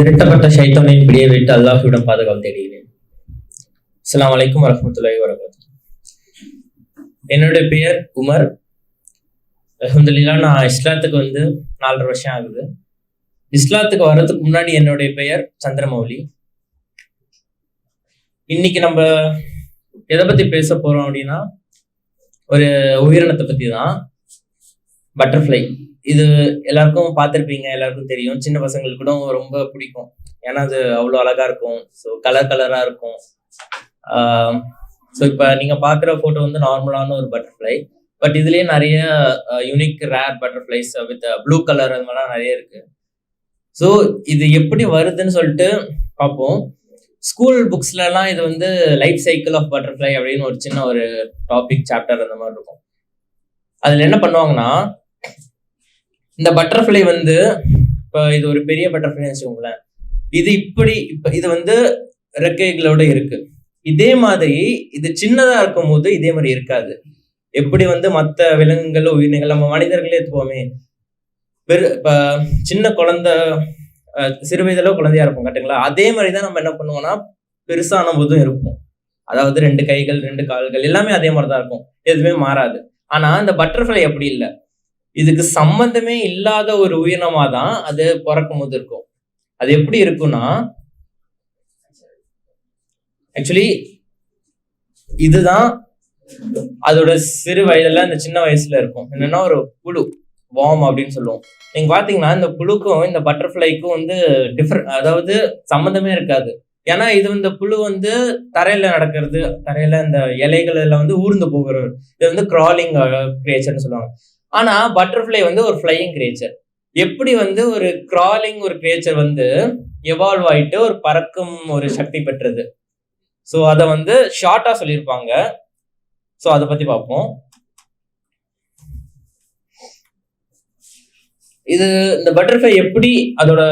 விரட்டப்பட்ட ஷைத்தானின் பிடியை விட்டு அல்லாஹுவிடம் பாதுகாப்பு தேடுகிறேன். அஸ்லாம் வலைக்கும் வரமத்துல்லாஹி வரகாத்து என்னுடைய பெயர் உமர். அஹமதுல்லா நான் இஸ்லாத்துக்கு வந்து நாலரை வருஷம் ஆகுது. இஸ்லாத்துக்கு வர்றதுக்கு முன்னாடி என்னுடைய பெயர் சந்திரமௌலி. இன்னைக்கு நம்ம எதை பத்தி பேச போறோம் அப்படின்னா ஒரு உயிரினத்தை பத்தி தான் பட்டர்ஃப்ளை. இது எல்லாருக்கும் பார்த்துருப்பீங்க எல்லாருக்கும் தெரியும். சின்ன பசங்களுக்கு கூட ரொம்ப பிடிக்கும். ஏன்னா அது அவ்வளோ அழகா இருக்கும். ஸோ கலர் கலரா இருக்கும். ஸோ இப்போ நீங்க பார்க்குற ஃபோட்டோ வந்து நார்மலான ஒரு பட்டர்ஃப்ளை பட் இதுலயே நிறைய unique rare butterflies with blue colour அது மாதிரிலாம் நிறைய இருக்கு. ஸோ இது எப்படி வருதுன்னு சொல்லிட்டு பார்ப்போம். ஸ்கூல் புக்ஸ்லலாம் இது வந்து லைஃப் சைக்கிள் ஆஃப் பட்டர்ஃப்ளை அப்படின்னு ஒரு சின்ன ஒரு டாபிக் சாப்டர் அந்த மாதிரி இருக்கும். அதில் என்ன பண்ணுவாங்கன்னா இந்த பட்டர்ஃப்ளை வந்து இப்போ இது ஒரு பெரிய பட்டர்ஃப்ளை வச்சுக்கோங்களேன். இது இப்படி இப்போ இது வந்து ரெக்கைகளோட இருக்கு. இதே மாதிரி இது சின்னதா இருக்கும் போது இதே மாதிரி இருக்காது. எப்படி வந்து மற்ற விலங்குகள் உயிரினங்கள் நம்ம மனிதர்களே எடுத்துப்போமே. பெரு இப்போ சின்ன குழந்த சிறு வயதுல குழந்தையா இருக்கும் கட்டுங்களா அதே மாதிரி தான் நம்ம என்ன பண்ணுவோம்னா பெருசான போதும் இருக்கும் அதாவது ரெண்டு கைகள் ரெண்டு கால்கள் எல்லாமே அதே மாதிரி தான் இருக்கும். எதுவுமே மாறாது. ஆனா இந்த பட்டர்ஃப்ளை அப்படி இல்லை. இதுக்கு சம்பந்தமே இல்லாத ஒரு உயிரினமா தான் அது பிறக்கும் போது இருக்கும். அது எப்படி இருக்கும்னா ஆக்சுவலி இதுதான் அதோட சிறு வயதுல இந்த சின்ன வயசுல இருக்கும். என்னன்னா ஒரு புழு வாம் அப்படின்னு சொல்லுவோம். நீங்க பாத்தீங்கன்னா இந்த புழுக்கும் இந்த பட்டர்ஃப்ளைக்கும் வந்து டிஃபரெண்ட் அதாவது சம்மந்தமே இருக்காது. ஏன்னா இது இந்த புழு வந்து தரையில நடக்கிறது தரையில இந்த இலைகள் எல்லாம் வந்து ஊர்ந்து போகிறது. இது வந்து கிராலிங் கிரியேச்சர்னு uh, சொல்லுவாங்க. ஆனா பட்டர்ஃப்ளை வந்து ஒரு ஃப்ளையிங் கிரியேச்சர் எப்படி வந்து ஒரு கிராலிங் ஒரு கிரியேச்சர் வந்து எவால்வ் ஆயிட்டு ஒரு பறக்கும் ஒரு சக்தி பெற்றது? ஸோ அதை வந்து ஷார்ட்டா சொல்லியிருப்பாங்க. ஸோ அதை பத்தி பார்ப்போம். இது இந்த பட்டர்ஃப்ளை எப்படி அதோட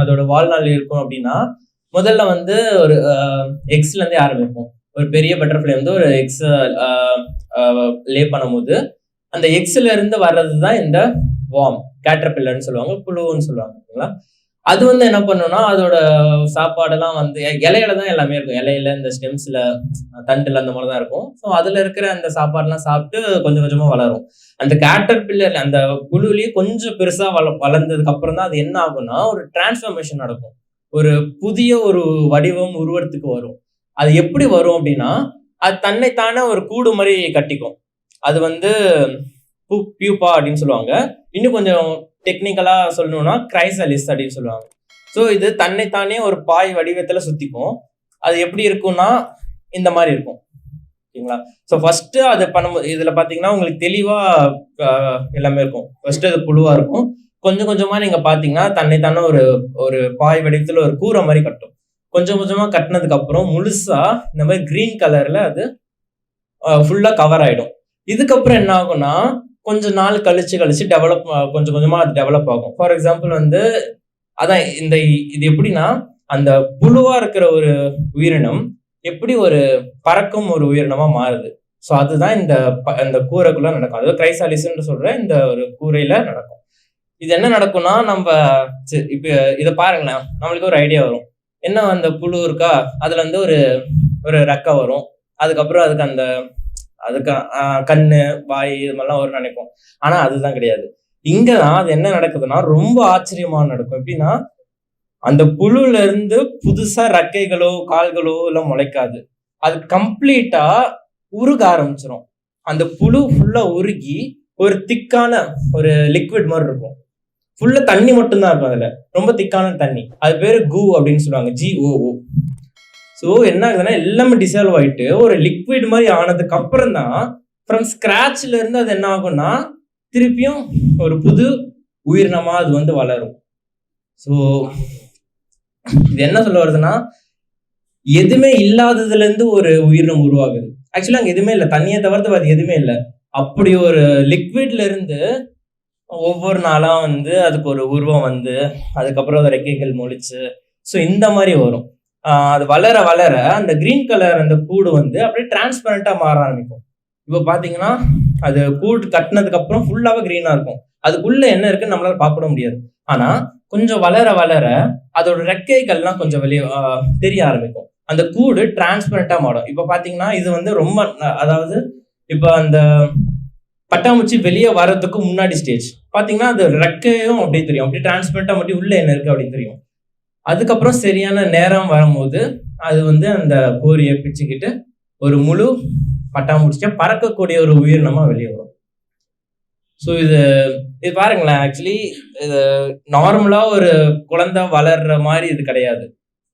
அதோட வாழ்நாள் இருக்கும் அப்படின்னா முதல்ல வந்து ஒரு எக்ஸ்ல இருந்தே ஆரம்பிப்போம். ஒரு பெரிய பட்டர்ஃப்ளை வந்து ஒரு எக்ஸ் லே பண்ணும்போது அந்த எக்ஸ்ல இருந்து வர்றது தான் இந்த வார்ம் கேட்டர்பில்லர்னு சொல்லுவாங்க புழுன்னு சொல்லுவாங்க ஓகேங்களா? அது வந்து என்ன பண்ணும்னா அதோட சாப்பாடெல்லாம் வந்து இலையில தான் எல்லாமே இருக்கும். இலையில இந்த ஸ்டெம்ஸ்ல தண்டுல அந்த மாதிரி தான் இருக்கும். ஸோ அதுல இருக்கிற அந்த சாப்பாடுலாம் சாப்பிட்டு கொஞ்சம் கொஞ்சமா வளரும். அந்த கேட்டர்பில்லர் அந்த புழுலயே கொஞ்சம் பெருசா வள வளர்ந்ததுக்கு அப்புறம் தான் அது என்ன ஆகும்னா ஒரு டிரான்ஸ்ஃபர்மேஷன் நடக்கும். ஒரு புதிய ஒரு வடிவம் உருவத்துக்கு வரும். அது எப்படி வரும் அப்படின்னா அது தன்னைத்தானே ஒரு கூடு மாதிரி கட்டிக்கும். அது வந்து பு- பியூப்பா அப்படின்னு சொல்லுவாங்க. இன்னும் கொஞ்சம் டெக்னிக்கலாக சொல்லணும்னா கிரைசலிஸ் அப்படின்னு சொல்லுவாங்க. ஸோ இது தன்னைத்தானே ஒரு பாய் வடிவத்தில் சுற்றிக்கும் அது எப்படி இருக்கும்னா இந்த மாதிரி இருக்கும். ஓகேங்களா? ஸோ ஃபஸ்ட்டு அது பண்ணும்போது இதில் பார்த்தீங்கன்னா உங்களுக்கு தெளிவாக எல்லாமே இருக்கும். ஃபஸ்ட்டு அது புழுவாக இருக்கும். கொஞ்சம் கொஞ்சமாக நீங்கள் பார்த்தீங்கன்னா தன்னைத்தானே ஒரு ஒரு பாய் வடிவத்தில் ஒரு கூரை மாதிரி கட்டும். கொஞ்சம் கொஞ்சமாக கட்டினதுக்கு அப்புறம் இந்த மாதிரி கிரீன் கலரில் அது ஃபுல்லாக கவர் ஆகிடும் இதுக்கப்புறம் என்ன ஆகும்னா கொஞ்சம் நாள் கழிச்சு கழிச்சு டெவலப் கொஞ்சம் கொஞ்சமா அது டெவலப் ஆகும். ஃபார் எக்ஸாம்பிள் வந்து அதான் இந்த இது எப்படின்னா அந்த புழுவா இருக்கிற ஒரு உயிரினம் எப்படி ஒரு பறக்கும் ஒரு உயிரினமா மாறுது. ஸோ அதுதான் இந்த ப- இந்த கூரைக்குள்ள நடக்கும். அதாவது கிரைசாலிஸ்ன்னு சொல்ற இந்த ஒரு கூரையில நடக்கும். இது என்ன நடக்கும்னா நம்ம இப்ப இதை பாருங்களேன். நம்மளுக்கு ஒரு ஐடியா வரும். என்ன அந்த புழு இருக்கா? அதுல வந்து ஒரு ஒரு ரெக்கை வரும். அதுக்கப்புறம் அதுக்கு அந்த அதுக்கு ஆஹ், கண்ணு வாய் இது மாதிரிலாம் வரும்னு நினைப்போம். ஆனா அதுதான் கிடையாது. இங்கதான் அது என்ன நடக்குதுன்னா ரொம்ப ஆச்சரியமா நடக்கும். எப்படின்னா அந்த புழுல இருந்து புதுசா ரக்கைகளோ கால்களோ எல்லாம் முளைக்காது. அது கம்ப்ளீட்டா உருக ஆரம்பிச்சிடும் அந்த புழு ஃபுல்லா உருகி ஒரு திக்கான ஒரு லிக்விட் மாதிரி இருக்கும். ஃபுல்லா தண்ணி மட்டும்தான் இருக்கும் அதுல. ரொம்ப திக்கான தண்ணி. அது பேரு கூ அப்படின்னு சொல்லுவாங்க. ஜி ஓ ஓ ஸோ என்ன ஆகுதுன்னா எல்லாமே டிசால்வ் ஆகிட்டு ஒரு லிக்விட் மாதிரி ஆனதுக்கு அப்புறம் தான் ஃப்ரம் ஸ்க்ராட்ச்ல இருந்து அது என்ன ஆகும்னா திருப்பியும் ஒரு புது உயிரினமாக அது வந்து வளரும். ஸோ இது என்ன சொல்ல வருதுன்னா எதுவுமே இல்லாததுலேருந்து ஒரு உயிரினம் உருவாகுது. ஆக்சுவலாக அங்கே எதுவுமே இல்லை. தண்ணியை தவிர்த்து அது எதுவுமே இல்லை. அப்படி ஒரு லிக்விட்ல இருந்து ஒவ்வொரு நாளாக வந்து அதுக்கு ஒரு உருவம் வந்து அதுக்கப்புறம் அது ரெக்கைகள் முழிச்சு ஸோ இந்த மாதிரி வரும். அது வளர வளர அந்த கிரீன் கலர் அந்த கூடு வந்து அப்படியே டிரான்ஸ்பரண்ட்டாக மாற ஆரம்பிக்கும். இப்போ பார்த்தீங்கன்னா அது கூடு கட்டினதுக்கு அப்புறம் க்ரீனாக இருக்கும். அதுக்குள்ளே என்ன இருக்குன்னு நம்மளால பார்க்க முடியாது. ஆனால் கொஞ்சம் வளர வளர அதோட ரெக்கைகள்லாம் கொஞ்சம் வெளியே தெரிய ஆரம்பிக்கும். அந்த கூடு டிரான்ஸ்பரண்ட்டாக மாறும். இப்போ பார்த்தீங்கன்னா இது வந்து ரொம்ப அதாவது இப்போ அந்த பட்டாமூச்சி வெளியே வர்றதுக்கு முன்னாடி ஸ்டேஜ் பார்த்தீங்கன்னா அது ரெக்கையும் அப்படியே தெரியும். அப்படியே டிரான்ஸ்பரண்ட்டாக மட்டும் உள்ள என்ன இருக்குது அப்படின்னு தெரியும். அதுக்கப்புறம் சரியான நேரம் வரும்போது அது வந்து அந்த கோரியை பிச்சுக்கிட்டு ஒரு முழு பட்டாம்பூச்சியா பறக்கக்கூடிய ஒரு உயிரினமாக வெளியே வரும். ஸோ இது இது பாருங்களேன் ஆக்சுவலி இது நார்மலாக ஒரு குழந்தை வளர்ற மாதிரி இது கிடையாது.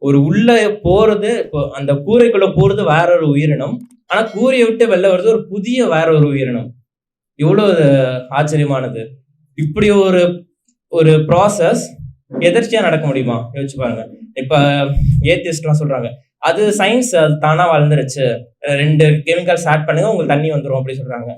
ஒரு உள்ளே போகிறது இப்போ அந்த கூரைக்குள்ளே போகிறது வேற ஒரு உயிரினம் ஆனால் கூரையை விட்டு வெளில வர்றது ஒரு புதிய வேற ஒரு உயிரினம். எவ்வளோ ஆச்சரியமானது. இப்படி ஒரு ஒரு ப்ராசஸ் எதிர்ச்சியா நடக்க முடியுமா? யோசிச்சு பாருங்க. இப்ப ஏத்தியஸ்ட்லாம் சொல்றாங்க. அது சயின்ஸ் அது தானா வளர்ந்துருச்சு. ரெண்டு கெமிக்கல்ஸ் ஆட் பண்ணுங்க உங்களுக்கு தண்ணி வந்துரும் அப்படி சொல்றாங்க.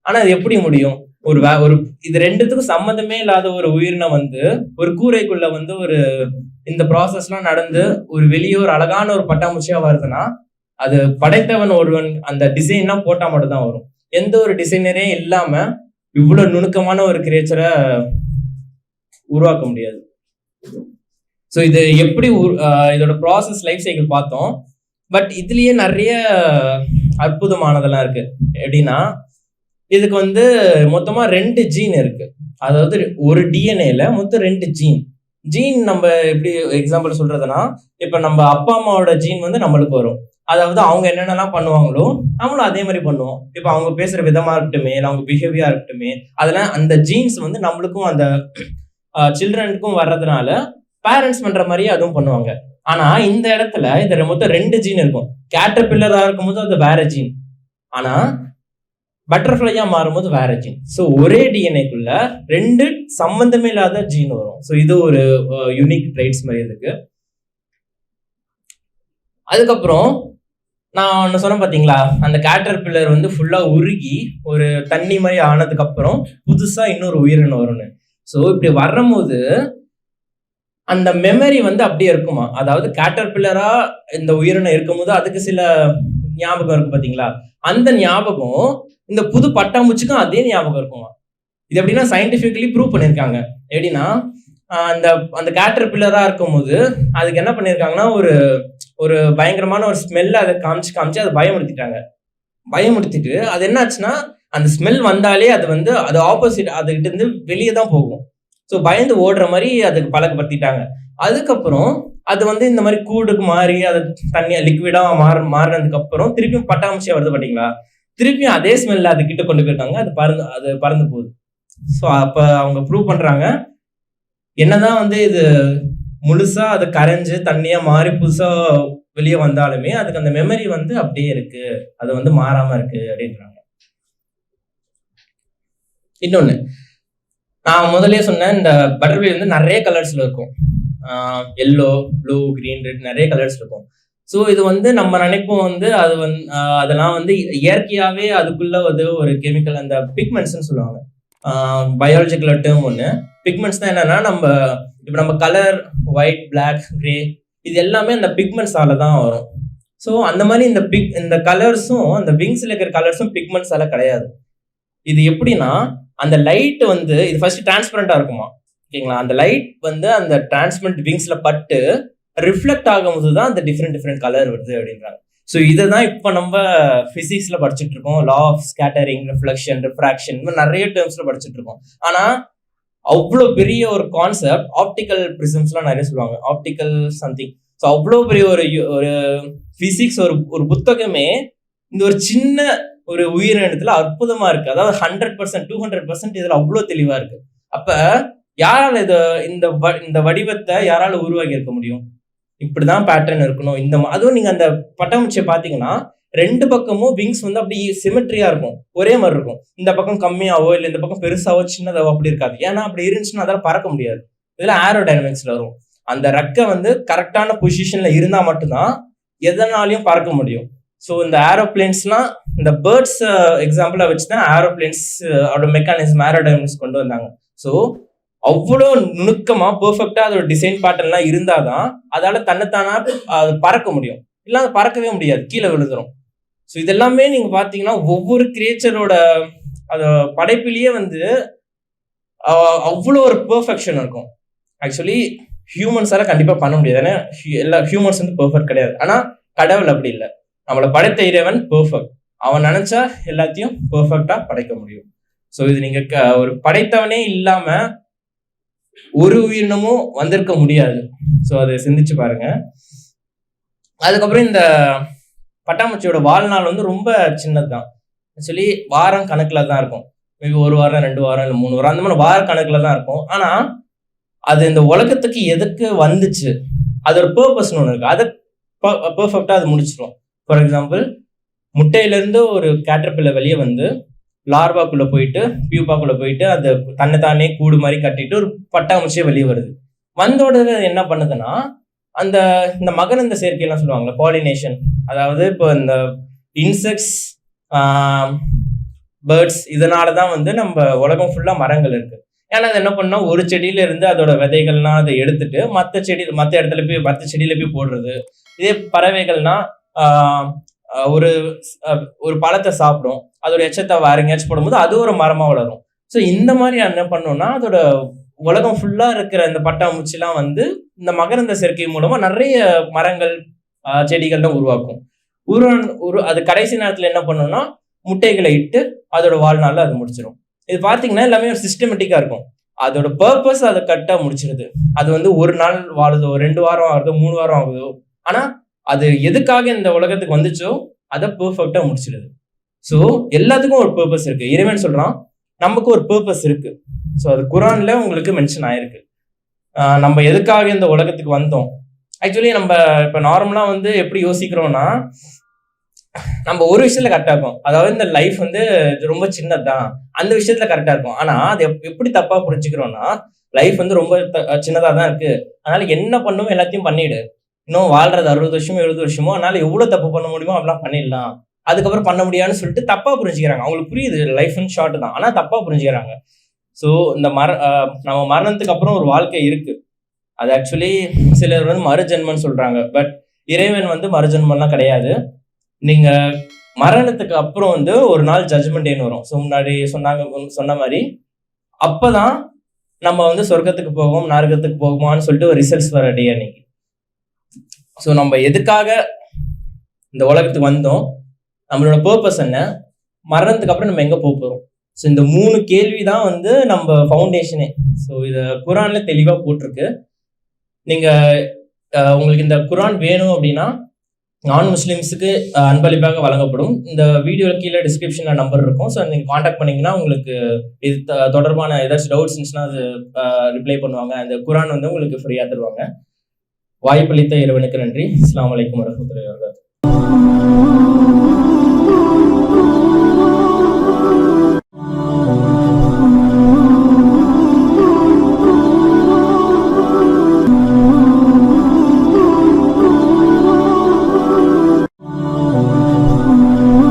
ஆனா அது எப்படி முடியும்? ஒரு வே- ஒரு இது ரெண்டுத்துக்கும் சம்மந்தமே இல்லாத ஒரு உயிரினம் வந்து ஒரு கூரைக்குள்ள வந்து ஒரு இந்த ப்ராசஸ்லாம் நடந்து ஒரு வெளியே ஒரு அழகான ஒரு பட்டாம்பூச்சியா வருதுன்னா அது படைத்தவன் ஒருவன் அந்த டிசைன்லாம் போட்டா மட்டும் தான் வரும். எந்த ஒரு டிசைனரே இல்லாம இவ்வளவு நுணுக்கமான ஒரு கிரியேச்சரை உருவாக்க முடியாது. ஸோ இது எப்படி இதோட ப்ராசஸ் லைஃப் சைக்கிள் பார்த்தோம். பட் இதுலயே நிறைய அற்புதமானதெல்லாம் இருக்கு. எப்படின்னா இதுக்கு வந்து மொத்தமா ரெண்டு ஜீன் இருக்கு. அதாவது ஒரு டிஎன்ஏல மொத்தம் ரெண்டு ஜீன் ஜீன் நம்ம எப்படி எக்ஸாம்பிள் சொல்றதுன்னா இப்ப நம்ம அப்பா அம்மாவோட ஜீன் வந்து நம்மளுக்கு வரும். அதாவது அவங்க என்னென்னலாம் பண்ணுவாங்களோ நம்மளும் அதே மாதிரி பண்ணுவோம். இப்போ அவங்க பேசுற விதமா இருக்கட்டுமே இல்லை அவங்க பிஹேவியா இருக்கட்டுமே அதெல்லாம் அந்த ஜீன்ஸ் வந்து நம்மளுக்கும் அந்த சில்ட்ரனுக்கும் வர்றதுனால பேரண்ட்ஸ் பண்ற மாதிரியே அதுவும் பண்ணுவாங்க. ஆனா இந்த இடத்துல இந்த மொத்தம் ரெண்டு ஜீன் இருக்கும். கேட்டர் பில்லரா இருக்கும்போது அது வேற ஜீன் ஆனா பட்டர்ஃப்ளையா மாறும்போது வேற ஜீன் ஸோ ஒரே டிஎன்ஏக்குள்ள ரெண்டு சம்பந்தமே இல்லாத ஜீன் வரும். ஸோ இது ஒரு யூனிக் ட்ரைட்ஸ் மாதிரி இருக்கு. அதுக்கப்புறம் நான் ஒன்று சொன்னேன் பார்த்தீங்களா அந்த கேட்டர் பில்லர் வந்து ஃபுல்லாக உருகி ஒரு தண்ணி மாதிரி ஆனதுக்கப்புறம் புதுசாக இன்னொரு உயிரினம் வரும்னு. ஸோ இப்படி வரும்போது அந்த மெமரி வந்து அப்படியே இருக்குமா? அதாவது கேட்டர் பில்லரா இந்த உயிரினம் இருக்கும்போது அதுக்கு சில ஞாபகம் இருக்கு பார்த்தீங்களா அந்த ஞாபகம் இந்த புது பட்டாம்பூச்சிக்கும் அதே ஞாபகம் இருக்குமா? இது எப்படின்னா சயின்டிஃபிக்கலி ப்ரூவ் பண்ணியிருக்காங்க. எப்படின்னா அந்த அந்த கேட்டர் பில்லரா இருக்கும்போது அதுக்கு என்ன பண்ணியிருக்காங்கன்னா ஒரு ஒரு பயங்கரமான ஒரு ஸ்மெல்ல அதை காமிச்சு காமிச்சு அதை பயமுறுத்திட்டாங்க. பயமுடுத்திட்டு அது என்னாச்சுன்னா அந்த ஸ்மெல் வந்தாலே அது வந்து அது ஆப்போசிட் அதுகிட்ட இருந்து வெளியே தான் போகும். ஸோ பயந்து ஓடுற மாதிரி அதுக்கு பழக்கப்படுத்திட்டாங்க. அதுக்கப்புறம் அது வந்து இந்த மாதிரி கூடுக்கு மாறி அது தண்ணியா லிக்விடா மாற மாறினதுக்கு அப்புறம் திருப்பியும் பட்டாம்பூச்சியா வருது பாத்தீங்களா? திருப்பியும் அதே ஸ்மெல்ல அது கிட்ட கொண்டு போயிருக்காங்க. அது பறந்து அது பறந்து போகுது. ஸோ அப்ப அவங்க ப்ரூவ் பண்றாங்க. என்னதான் வந்து இது முழுசா அது கரைஞ்சு தண்ணியா மாறி புதுசா வெளியே வந்தாலுமே அதுக்கு அந்த மெமரி வந்து அப்படியே இருக்கு. அது வந்து மாறாம இருக்கு அப்படின்றாங்க. இன்னொன்னு நான் முதலே சொன்னேன் இந்த பட்டர்ஃப்ளை வந்து நிறைய கலர்ஸ்ல இருக்கும். எல்லோ ப்ளூ க்ரீன் ரெட் நிறைய கலர்ஸ் இருக்கும். ஸோ இது வந்து நம்ம நினைப்போம் வந்து அது வந்து அதெல்லாம் வந்து இயற்கையாகவே அதுக்குள்ள வந்து ஒரு கெமிக்கல் அந்த பிக்மெண்ட்ஸ்ன்னு சொல்லுவாங்க. பயாலஜிக்கல் டேர்ம் ஒன்று பிக்மெண்ட்ஸ் தான் என்னன்னா நம்ம இப்போ நம்ம கலர் ஒயிட் பிளாக் கிரே இது எல்லாமே அந்த பிக்மெண்ட்ஸால தான் வரும். ஸோ அந்த மாதிரி இந்த பிக் இந்த கலர்ஸும் அந்த விங்ஸில் இருக்கிற கலர்ஸும் பிக்மெண்ட்ஸால கிடையாது. இது எப்படின்னா அந்த லைட் வந்து இது ஃபர்ஸ்ட் டிரான்ஸ்பரண்டா இருக்குமா? ஓகேங்களா? அந்த லைட் வந்து அந்த டிரான்ஸ்பரண்ட் விங்ஸ்ல பட்டு ரிஃப்ளெக்ட் ஆகும்போது தான் அந்த டிஃப்ரெண்ட் டிஃப்ரெண்ட் கலர் வருது அப்படின்றாங்க. ஸோ இதை தான் இப்போ நம்ம ஃபிசிக்ஸில் படிச்சுட்டு இருக்கோம். Law of scattering reflection refraction இந்த நிறைய டேர்ம்ஸில் படிச்சுட்டு இருக்கோம். ஆனால் அவ்வளோ பெரிய ஒரு கான்செப்ட் ஆப்டிக்கல் ப்ரிசம்ஸ்லாம் நிறைய சொல்லுவாங்க. ஆப்டிக்கல் சம்திங் ஸோ அவ்வளோ பெரிய ஒரு ஒரு ஃபிசிக்ஸ் ஒரு ஒரு புத்தகமே இந்த ஒரு சின்ன ஒரு உயிரினத்துல அற்புதமா இருக்கு. அதாவது hundred percent to hundred percent இதுல அவ்வளோ தெளிவா இருக்கு. அப்ப யாரால இத இந்த வ- இந்த வடிவத்தை யாரால உருவாக்கி இருக்க முடியும்? இப்படிதான் பேட்டர்ன் இருக்கணும். இந்த அதுவும் நீங்க அந்த பட்டாம்பூச்சியை பாத்தீங்கன்னா ரெண்டு பக்கமும் விங்ஸ் வந்து அப்படி சிமெட்ரியா இருக்கும். ஒரே மாதிரி இருக்கும். இந்த பக்கம் கம்மியாவோ இல்லை இந்த பக்கம் பெருசாவோ சின்னதாவோ அப்படி இருக்காது. ஏன்னா அப்படி இருந்துச்சுன்னா அதால பறக்க முடியாது. இதுல ஏரோ டைனமிக்ஸ்ல வரும். அந்த ரெக்கை வந்து கரெக்டான பொசிஷன்ல இருந்தா மட்டும்தான் எதனாலையும் பறக்க முடியும். ஸோ இந்த ஏரோப்ளேன்ஸ்லாம் இந்த பேர்ட்ஸ் எக்ஸாம்பிளாக வச்சு தான் ஏரோப்ளேன்ஸ் அதோட மெக்கானிசம் ஏரோடைனமிக்ஸ் கொண்டு வந்தாங்க. ஸோ அவ்வளோ நுணுக்கமாக பர்ஃபெக்டாக அதோட டிசைன் பேட்டர்ன்லாம் இருந்தாதான் அதால் தன்னைத்தானா அது பறக்க முடியும். இல்லை அது பறக்கவே முடியாது. கீழே விழுந்துடும் ஸோ இதெல்லாமே நீங்கள் பார்த்தீங்கன்னா ஒவ்வொரு கிரியேச்சரோட அது படைப்பிலேயே வந்து அவ்வளோ ஒரு பெர்ஃபெக்ஷன் இருக்கும். ஆக்சுவலி ஹியூமன்ஸால கண்டிப்பாக பண்ண முடியாது. ஏன்னா எல்லா ஹியூமன்ஸ் வந்து பெர்ஃபெக்ட் கிடையாது. ஆனால் கடவுள் அப்படி இல்லை. நம்மளை படைத்த இறைவன் பெர்ஃபெக்ட் அவன் நினைச்சா எல்லாத்தையும் பெர்ஃபெக்டா படைக்க முடியும். ஸோ இது நீங்க க- ஒரு படைத்தவனே இல்லாம ஒரு உயிரினமும் வந்திருக்க முடியாது. ஸோ அதை சிந்திச்சு பாருங்க. அதுக்கப்புறம் இந்த பட்டாம்பூச்சியோட வாழ்நாள் வந்து ரொம்ப சின்னது தான் ஆக்சுவலி வாரம் கணக்கில் தான் இருக்கும். மேபி ஒரு வாரம் ரெண்டு வாரம் இல்லை மூணு வாரம் அந்த மாதிரி வார கணக்கில் தான் இருக்கும். ஆனால் அது இந்த உலகத்துக்கு எதுக்கு வந்துச்சு? அதோட பர்பஸ்னு ஒன்று இருக்கு. அதை பர்ஃபெக்டாக அது முடிச்சிடும் ஃபார் எக்ஸாம்பிள் முட்டையிலேருந்து ஒரு கேட்டர்பில்லர் வெளியே வந்து லார்வாக்குள்ளே போயிட்டு பியூபாக்குள்ளே போயிட்டு அந்த தன்னை தானே கூடு மாதிரி கட்டிட்டு ஒரு பட்டாமுச்சியே வெளியே வருது. வந்த உடனே என்ன பண்ணுதுன்னா அந்த இந்த மகரந்த சேர்க்கையெல்லாம் சொல்லுவாங்கல்ல பாலினேஷன் அதாவது இப்போ இந்த இன்செக்ட்ஸ் பேர்ட்ஸ் இதனால தான் வந்து நம்ம உலகம் ஃபுல்லாக மரங்கள் இருக்குது ஏன்னா அது என்ன பண்ணால் ஒரு செடியில இருந்து அதோட விதைகள்லாம் அதை எடுத்துட்டு மற்ற செடி மற்ற இடத்துல போய் மற்ற செடியில போய் போடுறது. இதே பறவைகள்னா ஒரு ஒரு பழத்தை சாப்பிடும். அதோட எச்சத்தை வேற எங்கேயாச்சும் போடும்போது அது ஒரு மரமா வளரும். ஸோ இந்த மாதிரி என்ன பண்ணோம்னா அதோட உலகம் ஃபுல்லா இருக்கிற இந்த பட்டாம்பூச்சிலாம் வந்து இந்த மகரந்த சேர்க்கை மூலமா நிறைய மரங்கள் ஆஹ் செடிகள்லாம் உருவாக்கும். உரு உரு அது கடைசி நேரத்தில் என்ன பண்ணும்னா முட்டைகளை இட்டு அதோட வாழ்நாளில் அது முடிச்சிடும் இது பார்த்தீங்கன்னா எல்லாமே ஒரு சிஸ்டமேட்டிக்காக இருக்கும். அதோட பர்பஸ் அதை கட்டாக முடிச்சிருது. அது வந்து ஒரு நாள் வாழுதோ ரெண்டு வாரம் ஆகுதோ மூணு வாரம் ஆகுதோ ஆனால் அது எதுக்காக இந்த உலகத்துக்கு வந்துச்சோ அதை பெர்ஃபெக்டா முடிச்சிடுது. ஸோ எல்லாத்துக்கும் ஒரு பர்பஸ் இருக்கு. இறைவன் சொல்றான் நமக்கு ஒரு பர்பஸ் இருக்கு. ஸோ அது குரான்ல உங்களுக்கு மென்ஷன் ஆயிருக்கு. நம்ம எதுக்காக இந்த உலகத்துக்கு வந்தோம்? ஆக்சுவலி நம்ம இப்போ நார்மலாக வந்து எப்படி யோசிக்கிறோம்னா நம்ம ஒரு விஷயத்துல கரெக்டாக இருக்கும். அதாவது இந்த லைஃப் வந்து ரொம்ப சின்னதுதான். அந்த விஷயத்துல கரெக்டாக இருக்கும். ஆனால் அது எப்- எப்படி தப்பாக புரிஞ்சுக்கிறோம்னா லைஃப் வந்து ரொம்ப த- தான் இருக்கு. அதனால என்ன பண்ணுவோம் எல்லாத்தையும் பண்ணிடு. இன்னும் வாழ்றது அறுபது வருஷமோ எழுபது வருஷமோ அதனால எவ்வளவு தப்பு பண்ண முடியுமோ அப்படிலாம் பண்ணிடலாம். அதுக்கப்புறம் பண்ண முடியாதுன்னு சொல்லிட்டு தப்பா புரிஞ்சுக்கிறாங்க. அவங்களுக்கு புரியுது லைஃப் ஷார்ட் தான். ஆனா தப்பா புரிஞ்சுக்கிறாங்க. ஸோ இந்த மர நம்ம மரணத்துக்கு அப்புறம் ஒரு வாழ்க்கை இருக்கு. அது ஆக்சுவலி சிலர் வந்து மறுஜென்மன்னு சொல்றாங்க. பட் இறைவன் வந்து மறுஜென்மம்லாம் கிடையாது. நீங்க மரணத்துக்கு அப்புறம் வந்து ஒரு நாள் ஜட்ஜ்மெண்ட் டேன்னு வரும். ஸோ முன்னாடி சொன்னாங்க சொன்ன மாதிரி அப்பதான் நம்ம வந்து சொர்க்கத்துக்கு போகும் நரகத்துக்கு போகுமான்னு சொல்லிட்டு ஒரு ரிசல்ட்ஸ் வர டே அன்னைக்கு. ஸோ நம்ம எதுக்காக இந்த உலகத்துக்கு வந்தோம்? நம்மளோட பர்பஸ் என்ன? மரணத்துக்கு அப்புறம் நம்ம எங்கே போக ஸோ இந்த மூணு கேள்வி தான் வந்து நம்ம ஃபவுண்டேஷனே ஸோ இதை குரானில் தெளிவாக போட்டிருக்கு. நீங்கள் உங்களுக்கு இந்த குரான் வேணும் அப்படின்னா நான் முஸ்லீம்ஸுக்கு அன்பளிப்பாக வழங்கப்படும். இந்த வீடியோ கீழே டிஸ்கிரிப்ஷனில் நம்பர் இருக்கும். ஸோ நீங்கள் காண்டாக்ட் பண்ணிங்கன்னா உங்களுக்கு இது தொடர்பான ஏதாச்சும் டவுட்ஸ் இருந்துச்சுன்னா அது ரிப்ளை பண்ணுவாங்க. அந்த குரான் வந்து உங்களுக்கு ஃப்ரீயாக தருவாங்க. வாய்ப்பளித்த இறைவனுக்கு நன்றி. இஸ்லாம் வலைக்கம் வரஹ்மத்துல்லாஹி